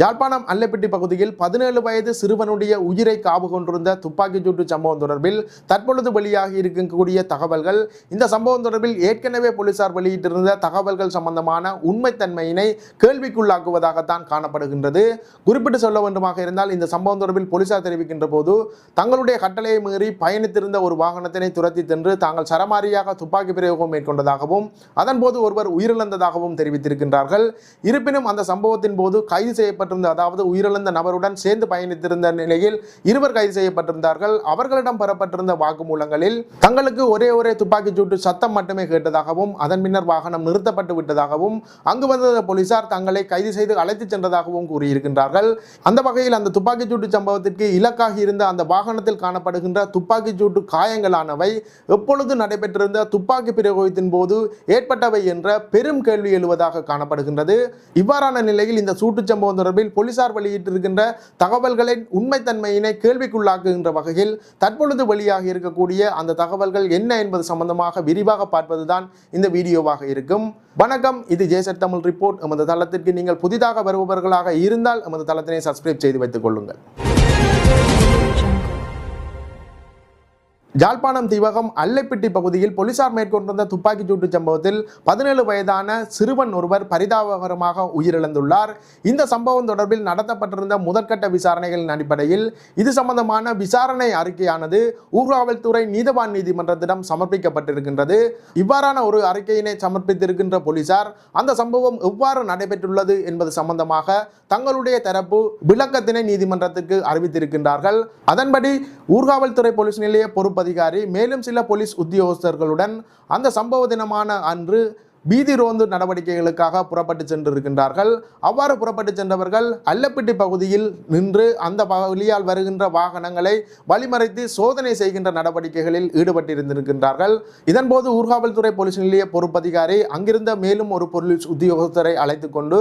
யாழ்ப்பாணம் அல்லப்பட்டி பகுதியில் பதினேழு வயது சிறுவனுடைய உயிரை காவு கொண்டிருந்த துப்பாக்கிச்சூட்டு சம்பவம் தொடர்பில் தற்பொழுது வெளியாகி இருக்கக்கூடிய தகவல்கள். இந்த சம்பவம் தொடர்பில் ஏற்கனவே போலீசார் வெளியிட்டிருந்த தகவல்கள் சம்பந்தமான உண்மைத்தன்மையினை கேள்விக்குள்ளாக்குவதாகத்தான் காணப்படுகின்றது. குறிப்பிட்டு சொல்ல வேண்டுமாக இருந்தால் இந்த சம்பவம் தொடர்பில் போலீசார் தெரிவிக்கின்ற போது தங்களுடைய கட்டளையை மீறி பயணித்திருந்த ஒரு வாகனத்தினை துரத்தி சென்று தாங்கள் சரமாரியாக துப்பாக்கி பிரயோகம் மேற்கொண்டதாகவும் அதன்போது ஒருவர் உயிரிழந்ததாகவும் தெரிவித்திருக்கின்றார்கள். இருப்பினும் அந்த சம்பவத்தின் போது கைது செய்யப்பட்ட செய்யப்பட்டிருந்த அதாவது உயிரிழந்த நபருடன் சேர்ந்து பயணித்திருந்த நிலையில் இருவர் கைது செய்யப்பட்டிருந்தார்கள். அவர்களிடம் பெறப்பட்டிருந்த வாக்குமூலங்களில் தங்களுக்கு ஒரே ஒரே துப்பாக்கிச் சூட்டு சத்தம் மட்டுமே கேட்டதாகவும் அதன் பின்னர் வாகனம் நிறுத்தப்பட்டு விட்டதாகவும் அங்கு வந்த போலீசார் தங்களை கைது செய்து அழைத்துச் சென்றதாகவும் கூறியிருக்கின்றார்கள். அந்த வகையில் அந்த துப்பாக்கிச் சூட்டு சம்பவத்திற்கு இலக்காகி இருந்த அந்த வாகனத்தில் காணப்படுகின்ற துப்பாக்கிச் சூட்டு காயங்களானவை எப்பொழுது நடைபெற்றிருந்த துப்பாக்கி பிரயோகத்தின் போது ஏற்பட்டவை என்ற பெரும் கேள்வி எழுவதாக காணப்படுகின்றது. இவ்வாறான நிலையில் இந்த சூட்டு சம்பவம் தொடர்பில் போலீசார் வெளியிட்டிருக்கின்ற தகவல்களின் உண்மைத்தன்மையினை கேள்விக்குள்ளாக்குகின்ற வகையில் தற்பொழுது வெளியாக இருக்கக்கூடிய அந்த தகவல்கள் என்ன என்பது சம்பந்தமாக விரிவாக பார்ப்பதுதான் இந்த வீடியோவாக இருக்கும். வணக்கம் இது ஜேசர் தமிழ் ரிப்போர்ட். எமது தளத்திற்கு நீங்கள் புதிதாக வருபவர்களாக இருந்தால் எமது தளத்தினை சப்ஸ்கிரைப் செய்து வைத்துக் கொள்ளுங்கள். ஜாழ்ப்பாணம் தீவகம் அல்லைப்பிட்டி பகுதியில் போலீசார் மேற்கொண்டிருந்த துப்பாக்கிச் சூட்டு சம்பவத்தில் பதினேழு வயதான சிறுவன் ஒருவர் பரிதாபகரமாக உயிரிழந்துள்ளார். இந்த சம்பவம் தொடர்பில் நடத்தப்பட்டிருந்த முதற்கட்ட விசாரணைகளின் அடிப்படையில் இது சம்பந்தமான விசாரணை அறிக்கையானது ஊர்காவல்துறை நீதவான் நீதிமன்றத்திடம் சமர்ப்பிக்கப்பட்டிருக்கின்றது. இவ்வாறான ஒரு அறிக்கையினை சமர்ப்பித்திருக்கின்ற போலீசார் அந்த சம்பவம் எவ்வாறு நடைபெற்றுள்ளது என்பது சம்பந்தமாக தங்களுடைய தரப்பு விளக்கத்தினை நீதிமன்றத்துக்கு அறிவித்திருக்கின்றார்கள். அதன்படி ஊர்காவல்துறை போலீஸ் நிலைய பொறுப்பு அதிகாரி மேலும் சில போலீஸ் உத்தியோகஸ்தர்களுடன் அந்த சம்பவ தினமான அன்று பீதி ரோந்து நடவடிக்கைகளுக்காக புறப்பட்டு சென்றிருக்கின்றார்கள். அவ்வாறு புறப்பட்டு சென்றவர்கள் அல்லப்பிட்டி பகுதியில் நின்று அந்த வழியால் வருகின்ற வாகனங்களை வழிமறைத்து சோதனை செய்கின்ற நடவடிக்கைகளில் ஈடுபட்டிருந்திருக்கின்றார்கள். இதன்போது ஊர்காவல்துறை போலீஸ் நிலைய பொறுப்பதிகாரி அங்கிருந்த மேலும் ஒரு போலீஸ் உத்தியோகஸ்தரை அழைத்துக் கொண்டு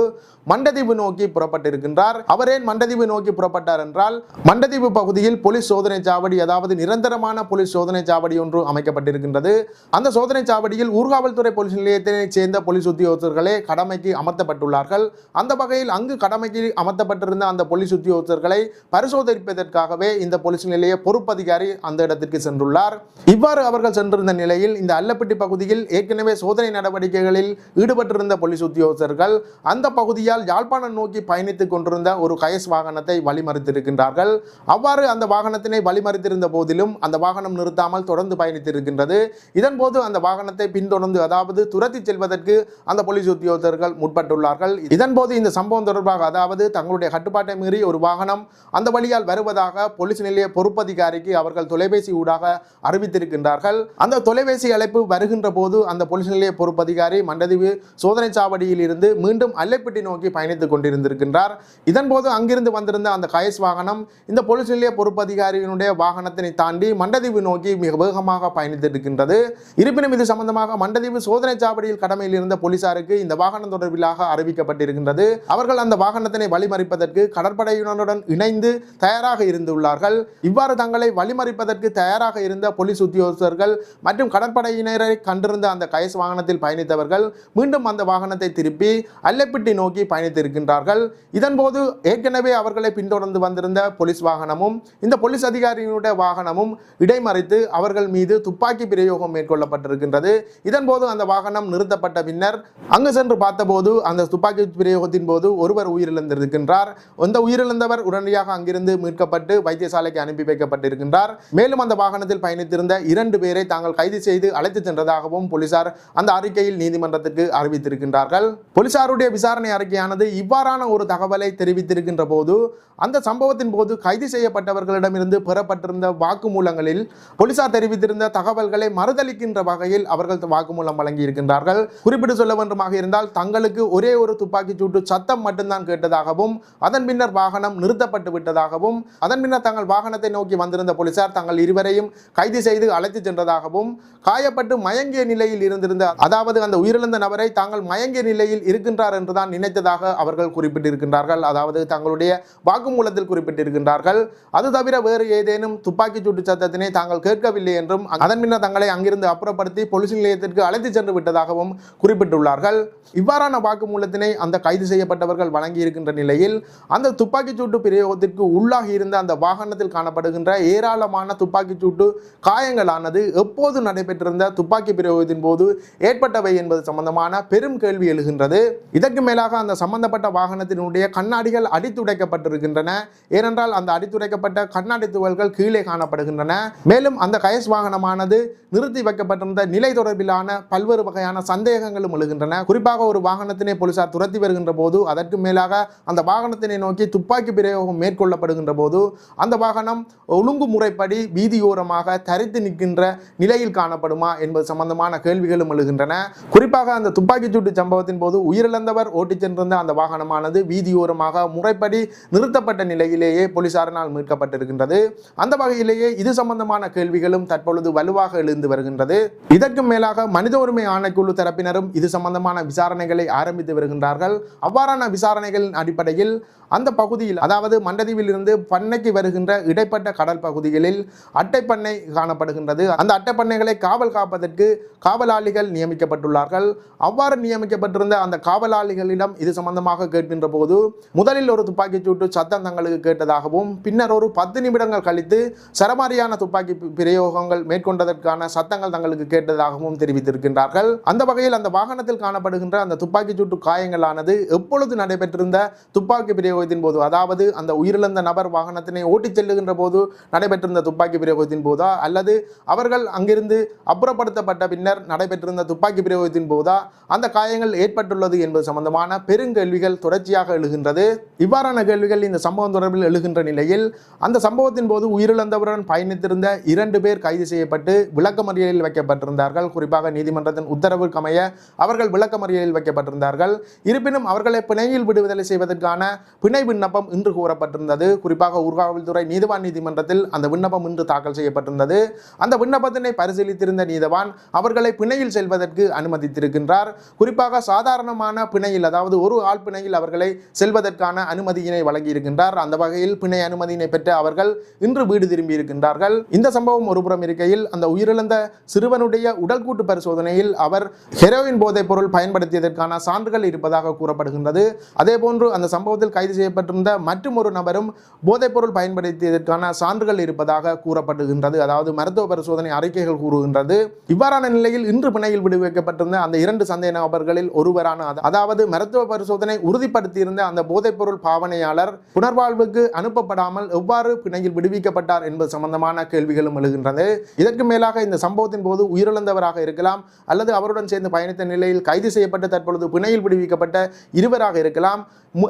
மண்டதீவு நோக்கி புறப்பட்டிருக்கின்றார். அவர் ஏன் மண்டதீவு நோக்கி புறப்பட்டார் என்றால் மண்டதீவு பகுதியில் போலீஸ் சோதனை சாவடி அதாவது நிரந்தரமான போலீஸ் சோதனை சாவடி ஒன்று அமைக்கப்பட்டிருக்கின்றது. அந்த சோதனை சாவடியில் ஊர்காவல்துறை போலீஸ் நிலையத்தினை சேர்ந்த போலீஸ் உத்தியோகத்தர்களே கடமைக்கு அமர்த்தப்பட்டுள்ளார்கள். அந்த வகையில் அங்கு கடமைக்கு அமர்த்தப்பட்டிருந்த அந்த போலீஸ் உத்தியோகத்தர்களை பரிசோதிப்பதற்காகவே இந்த போலீஸ் நிலைய பொறுப்பதிகாரி அந்த இடத்திற்கு சென்றுள்ளார். இவ்வாறு அவர்கள் சென்றிருந்த நிலையில் இந்த அல்லப்பட்டி பகுதியில் ஏற்கனவே சோதனை நடவடிக்கைகளில் ஈடுபட்டிருந்த போலீஸ் உத்தியோகத்தர்கள் அந்த பகுதியால் யாழ்ப்பாணம் நோக்கி பயணித்துக் கொண்டிருந்த ஒரு கயஸ் வாகனத்தை வழிமறித்திருக்கின்றார்கள். அவ்வாறு அந்த வாகனத்தினை வழிமறித்திருந்த போதிலும் அந்த வாகனம் நிறுத்தாமல் தொடர்ந்து பயணித்திருக்கின்றது. இதன்போது அந்த வாகனத்தை பின்தொடர்ந்து அதாவது துரத்தி செல்வதற்கு அந்த போலீஸ் உத்தியோகத்தர்கள் முற்பட்டுள்ளார்கள். இதன்போது இந்த சம்பவம் தொடர்பாக அதாவது தங்களுடைய கட்டுப்பாட்டை மீறி ஒரு வாகனம் அந்த வழியால் வருவதாக போலீஸ் நிலைய பொறுப்பதிகாரிக்கு அவர்கள் தொலைபேசி ஊடாக அறிவித்திருக்கின்றார்கள். அந்த தொலைபேசி அழைப்பு வருகின்ற போது அந்த போலீஸ் நிலைய பொறுப்பதிகாரி மண்டதீவு சோதனை சாவடியில் இருந்து மீண்டும் அல்லைப்பட்டி நோக்கி பயணித்துக் கொண்டிருந்திருக்கின்றார். இதன்போது அங்கிருந்து வந்திருந்த அந்த கயஸ் வாகனம் இந்த போலீஸ் நிலைய பொறுப்பதிகாரியினுடைய வாகனத்தினை தாண்டி மண்டதீவு நோக்கி மிக வேகமாக பயணித்திருக்கின்றது. இருப்பினும் இது சம்பந்தமாக மண்டதீவு சோதனை சாவடியில் கடமையில் இருந்த போலீசாருக்கு இந்த வாகனம் தொடர்பிலாக அறிவிக்கப்பட்டிருக்கின்றது. அவர்கள் அந்த வாகனத்தினை வழிமறிப்பதற்கு கடற்படையினருடன் இணைந்து தயாராக இருந்துள்ளார்கள். இவ்வாறு தங்களை வழிமறிப்பதற்கு தயாராக இருந்த போலீஸ் உத்தியோகஸ்தர்கள் மற்றும் கடற்படையினரை கண்டிருந்த அந்த கயஸ் வாகனத்தில் பயணித்தவர்கள் மீண்டும் அந்த வாகனத்தை திருப்பி அல்லப்பிட்டி நோக்கி பயணித்திருக்கின்றார்கள். இதன்போது ஏற்கனவே அவர்களை பின்தொடர்ந்து வந்திருந்த போலீஸ் வாகனமும் இந்த போலீஸ் அதிகாரியினுடைய வாகனமும் இடைமறித்து அவர்கள் மீது துப்பாக்கி பிரயோகம் மேற்கொள்ளப்பட்டிருக்கின்றது. இதன்போது அந்த வாகனம் நிறுத்த கொல்லப்பட்ட பின்னர் அங்கு சென்று பார்த்தபோது அந்த துப்பாக்கி பிரயோகத்தின் போது ஒருவர் உயிரிழந்திருக்கின்றார். அந்த உயிரிழந்தவர் உடனடியாக அங்கிருந்து மீட்கப்பட்டு வைத்தியசாலைக்கு அனுப்பி வைக்கப்பட்டிருக்கின்றார். மேலும் அந்த வாகனத்தில் பயணித்திருந்த இரண்டு பேரை தாங்கள் கைது செய்து அழைத்து சென்றதாகவும் போலீசார் அந்த அறிக்கையில் நீதிமன்றத்துக்கு அறிவித்திருக்கின்றார்கள். போலீசாருடைய விசாரணை அறிக்கையானது இவ்வாறான ஒரு தகவலை தெரிவித்திருக்கின்ற போது அந்த சம்பவத்தின் போது கைது செய்யப்பட்டவர்களிடமிருந்து பெறப்பட்டிருந்த வாக்குமூலங்களில் போலீசார் தெரிவித்திருந்த தகவல்களை மறுதளிக்கின்ற வகையில் அவர்கள் வாக்குமூலம் வழங்கியிருக்கின்றார்கள். குறிப்பிட்டு சொல்ல வேண்டுமாக இருந்தால் தங்களுக்கு ஒரே ஒரு துப்பாக்கி சூட்டு சத்தம் மட்டும்தான் கேட்டதாகவும் அதன் பின்னர் வாகனம் நிறுத்தப்பட்டு விட்டதாகவும் அதன் பின்னர் தங்கள் வாகனத்தை நோக்கி வந்திருந்த போலீசார் தங்கள் இருவரையும் கைது செய்து அழைத்து சென்றதாகவும் காயப்பட்டு மயங்கிய நிலையில் இருந்திருந்த அதாவது அந்த உயிரிழந்த நபரை தாங்கள் மயங்கிய நிலையில் இருக்கின்றார் என்றுதான் நினைத்ததாக அவர்கள் குறிப்பிட்டிருக்கின்றார்கள். அதாவது தங்களுடைய வாக்குமூலத்தில் குறிப்பிட்டிருக்கின்றார்கள். அது தவிர வேறு ஏதேனும் துப்பாக்கி சூட்டு சத்தத்தினை தாங்கள் கேட்கவில்லை என்றும் அதன் பின்னர் தங்களை அங்கிருந்து அப்புறப்படுத்தி போலீஸ் நிலையத்திற்கு அழைத்து சென்று விட்டதாகவும் குறிப்பிட்டுள்ளார்கள். இவ்வாறான வாக்குமூலத்தினை அந்த கைது செய்யப்பட்டவர்கள் வழங்கி இருக்கின்ற நிலையில் அந்த துப்பாக்கிச்சூட்டு பிரயோகத்திற்கு உள்ளாகி இருந்த அந்த வாகனத்தில் காணப்படுகின்ற ஏராளமான துப்பாக்கிச் சூட்டு காயங்களானது எப்போது நடைபெற்றிருந்த துப்பாக்கி பிரயோகத்தின் போது ஏற்பட்டவை என்பது சம்பந்தமான பெரும் கேள்வி எழுகின்றது. இதற்கு மேலாக அந்த சம்பந்தப்பட்ட வாகனத்தினுடைய கண்ணாடிகள் அடித்துடைக்கப்பட்டிருக்கின்றன. ஏனென்றால் அந்த அடித்துடைக்கப்பட்ட கண்ணாடி துகள்கள் கீழே காணப்படுகின்றன. மேலும் அந்த கயஸ் வாகனமானது நிறுத்தி வைக்கப்பட்டிருந்த நிலை தொடர்பிலான பல்வேறு வகையான சந்தேகங்களும் எழுகின்றன குறிப்பாக ஒரு வாகனத்தினை போலீசார் துரத்தி வருகின்ற போது அதற்கு மேலாக அந்த வாகனத்தினை நோக்கி துப்பாக்கி பிரயோகம் மேற்கொள்ளப்படுகின்ற போது அந்த வாகனம் ஒழுங்கு முறைப்படி வீதியோரமாக தரித்து நிற்கின்ற நிலையில் காணப்படுமா என்பது சம்பந்தமான கேள்விகளும் எழுகின்றன. குறிப்பாக அந்த துப்பாக்கிச் சூட்டு சம்பவத்தின் போது உயிரிழந்தவர் ஓட்டிச் சென்றிருந்த அந்த வாகனமானது வீதியோரமாக முறைப்படி நிறுத்தப்பட்ட நிலையிலேயே போலீசாரினால் மீட்கப்பட்டிருக்கின்றது. அந்த வகையிலேயே இது சம்பந்தமான கேள்விகளும் தற்பொழுது வலுவாக எழுந்து வருகின்றது. இதற்கு மேலாக மனித உரிமை ஆணைக்குழு தரப்பினரும் இது சம்பந்தமான விசாரணைகளை ஆரம்பித்து வருகின்றார்கள். அவ்வாறான விசாரணைகளின் அடிப்படையில் அந்த பகுதியில் அதாவது மண்டதீவில் இருந்து பண்ணைக்கு வருகின்ற இடைப்பட்ட கடல் பகுதிகளில் அட்டைப்பண்ணை காணப்படுகின்றது. அந்த அட்டைப்பண்ணைகளை காவல் காப்பதற்கு காவலாளிகள் நியமிக்கப்பட்டுள்ளார்கள். அவ்வாறு நியமிக்கப்பட்டிருந்த அந்த காவலாளிகளிடம் இது சம்பந்தமாக கேட்கின்ற போது முதலில் ஒரு துப்பாக்கிச் சூட்டு சத்தம் தங்களுக்கு கேட்டதாகவும் பின்னர் ஒரு பத்து நிமிடங்கள் கழித்து சரமாரியான துப்பாக்கி பிரயோகங்கள் மேற்கொண்டதற்கான சத்தங்கள் தங்களுக்கு கேட்டதாகவும் தெரிவித்திருக்கின்றார்கள். அந்த வகையில் அந்த வாகனத்தில் காணப்படுகின்ற அந்த துப்பாக்கிச் சூட்டு காயங்களானது எப்பொழுது நடைபெற்றிருந்த துப்பாக்கி பிரயோகத்தின் போது அதாவது அந்த உயிரிழந்த நபர் வாகனத்தினை ஓட்டிச் செல்லுகின்ற போது நடைபெற்றிருந்த துப்பாக்கி பிரயோகத்தின் போதா அல்லது அவர்கள் அங்கிருந்து அப்புறப்படுத்தப்பட்ட பின்னர் நடைபெற்றிருந்த துப்பாக்கி பிரயோகத்தின் போதா அந்த காயங்கள் ஏற்பட்டுள்ளது என்பது சம்பந்தமான பெருங்கேள்விகள் தொடர்ச்சியாக எழுகின்றது. இவ்வாறான கேள்விகள் இந்த சம்பவம் தொடர்பில் எழுகின்ற நிலையில் அந்த சம்பவத்தின் போது உயிரிழந்தவருடன் பயணித்திருந்த இரண்டு பேர் கைது செய்யப்பட்டு விளக்கமறியலில் வைக்கப்பட்டிருந்தார்கள். குறிப்பாக நீதிமன்றத்தின் உத்தரவு கமைய அமைய அவர்கள் விளக்கமறியலில் வைக்கப்பட்டிருந்தார்கள். இருப்பினும் அவர்களை பிணையில் விடுதலை செய்வதற்கான பிணை விண்ணப்பம் இன்று கூறப்பட்டிருந்தது. குறிப்பாக ஊர்காவல்துறை நீதிவான் நீதிமன்றத்தில் அந்த விண்ணப்பம் இன்று தாக்கல் செய்யப்பட்டிருந்தது. அந்த விண்ணப்பத்தினை பரிசீலித்திருந்த நீதவான் அவர்களை பிணையில் செல்வதற்கு அனுமதித்திருக்கின்றார். குறிப்பாக சாதாரணமான பிணையில் அதாவது ஒரு ஆள் பிணையில் அவர்களை செல்வதற்கான அனுமதியினை வழங்கியிருக்கின்றார். அந்த வகையில் பிணை அனுமதியினை பெற்ற அவர்கள் இன்று வீடு திரும்பி இருக்கின்றார்கள் இந்த சம்பவம் ஒருபுறம் இருக்கையில் அந்த உயிரிழந்த சிறுவனுடைய உடல் கூட்டு பரிசோதனையில் அவர் ஹெரோயின் போதைப் பொருள் பயன்படுத்தியதற்கான சான்றுகள் இருப்பதாக கூறப்படுகின்றது. அதேபோன்று அந்த சம்பவத்தில் கைது செய்யப்பட்டிருந்த மற்றும் ஒரு நபரும் போதைப் பொருள் பயன்படுத்தியதற்கான சான்றுகள் இருப்பதாக கூறப்படுகின்றது. அதாவது மருத்துவ பரிசோதனை அறிக்கைகள் கூறுகின்றது. இவ்வாறான நிலையில் இன்று பிணையில் விடுவிக்கப்பட்டிருந்த அந்த இரண்டு சந்தேக நபர்களில் ஒருவரான அதாவது மருத்துவ பரிசோதனை உறுதிப்படுத்தியிருந்த அந்த போதைப் பொருள் பாவனையாளர் புனர்வாழ்வுக்கு அனுப்பப்படாமல் எவ்வாறு பிணையில் விடுவிக்கப்பட்டார் என்பது சம்பந்தமான கேள்விகளும் எழுகின்றது. இதற்கு மேலாக இந்த சம்பவத்தின் போது உயிரிழந்தவராக இருக்கலாம் அல்லது அவருடன் சேர்ந்து பயணித்த நிலையில் கைது செய்யப்பட்டு தற்பொழுது பிணையில் விடுவிக்கப்பட்ட இருவராக இருக்கலாம்.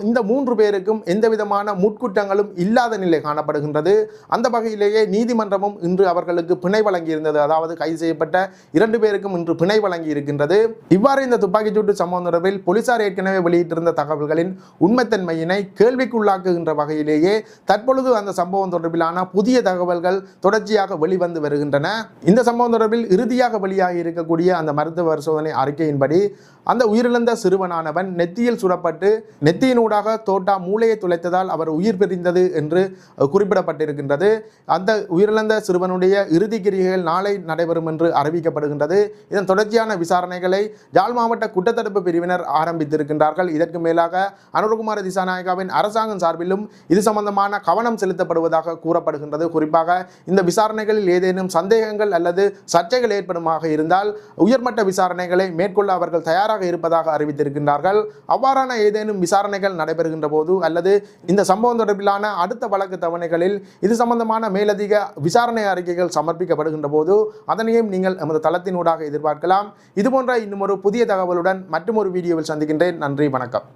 இந்த மூன்று பேருக்கும் எந்த விதமான முட்குற்றங்களும் இல்லாத நிலை காணப்படுகின்றது. அந்த வகையிலேயே நீதிமன்றமும் இன்று அவர்களுக்கு பிணை வழங்கியிருந்தது. அதாவது கைது செய்யப்பட்ட இரண்டு பேருக்கும் இன்று பிணை வழங்கி இருக்கின்றது இவ்வாறு இந்த துப்பாக்கிச்சூட்டு சம்பவம் தொடர்பில் போலீசார் ஏற்கனவே வெளியிட்டிருந்த தகவல்களின் உண்மைத்தன்மையினை கேள்விக்குள்ளாக்குகின்ற வகையிலேயே தற்பொழுது அந்த சம்பவம் தொடர்பிலான புதிய தகவல்கள் தொடர்ச்சியாக வெளிவந்து வருகின்றன. இந்த சம்பவம் தொடர்பில் இறுதியாக வெளியாகி இருக்கக்கூடிய அந்த மருத்துவ பரிசோதனை அறிக்கையின்படி அந்த உயிரிழந்த சிறுவனானவன் நெத்தியில் சுடப்பட்டு நெத்தியினூடாக தோட்டா மூளையை துளைத்ததால் அவர் உயிர் பிரிந்தது என்று குறிப்பிடப்பட்டிருக்கின்றது. அந்த உயிரிழந்த சிறுவனுடைய இறுதி கிரிகைகள் நாளை நடைபெறும் என்று அறிவிக்கப்படுகின்றது. இதன் தொடர்ச்சியான விசாரணைகளை யாழ் மாவட்ட குற்றத்தடுப்பு பிரிவினர் ஆரம்பித்திருக்கின்றார்கள். இதற்கு மேலாக அனுரகுமார திசாநாயகாவின் அரசாங்கம் சார்பிலும் இது சம்பந்தமான கவனம் செலுத்தப்படுவதாக கூறப்படுகின்றது. குறிப்பாக இந்த விசாரணைகளில் ஏதேனும் சந்தேகங்கள் அல்லது சர்ச்சைகள் ஏற்படுமாக இருந்தால் உயர்மட்ட விசாரணைகளை மேற்கொள்ள அவர்கள் தயாராக இருப்பதாக அறிவித்திருக்கின்றார்கள். அவ்வாறான ஏதேனும் விசாரணைகள் விசாரணைகள் நடைபெறுகின்ற போது அல்லது இந்த சம்பவம் தொடர்பிலான அடுத்த வழக்கு தவணைகளில் இது சம்பந்தமான மேலதிக விசாரணை அறிக்கைகள் சமர்ப்பிக்கப்படுகின்ற போது அதனையும் நீங்கள் எமது தளத்தினூடாக எதிர்பார்க்கலாம். இதுபோன்ற இன்னும் ஒரு புதிய தகவலுடன் மற்றும் ஒரு வீடியோவில் சந்திக்கின்றேன். நன்றி வணக்கம்.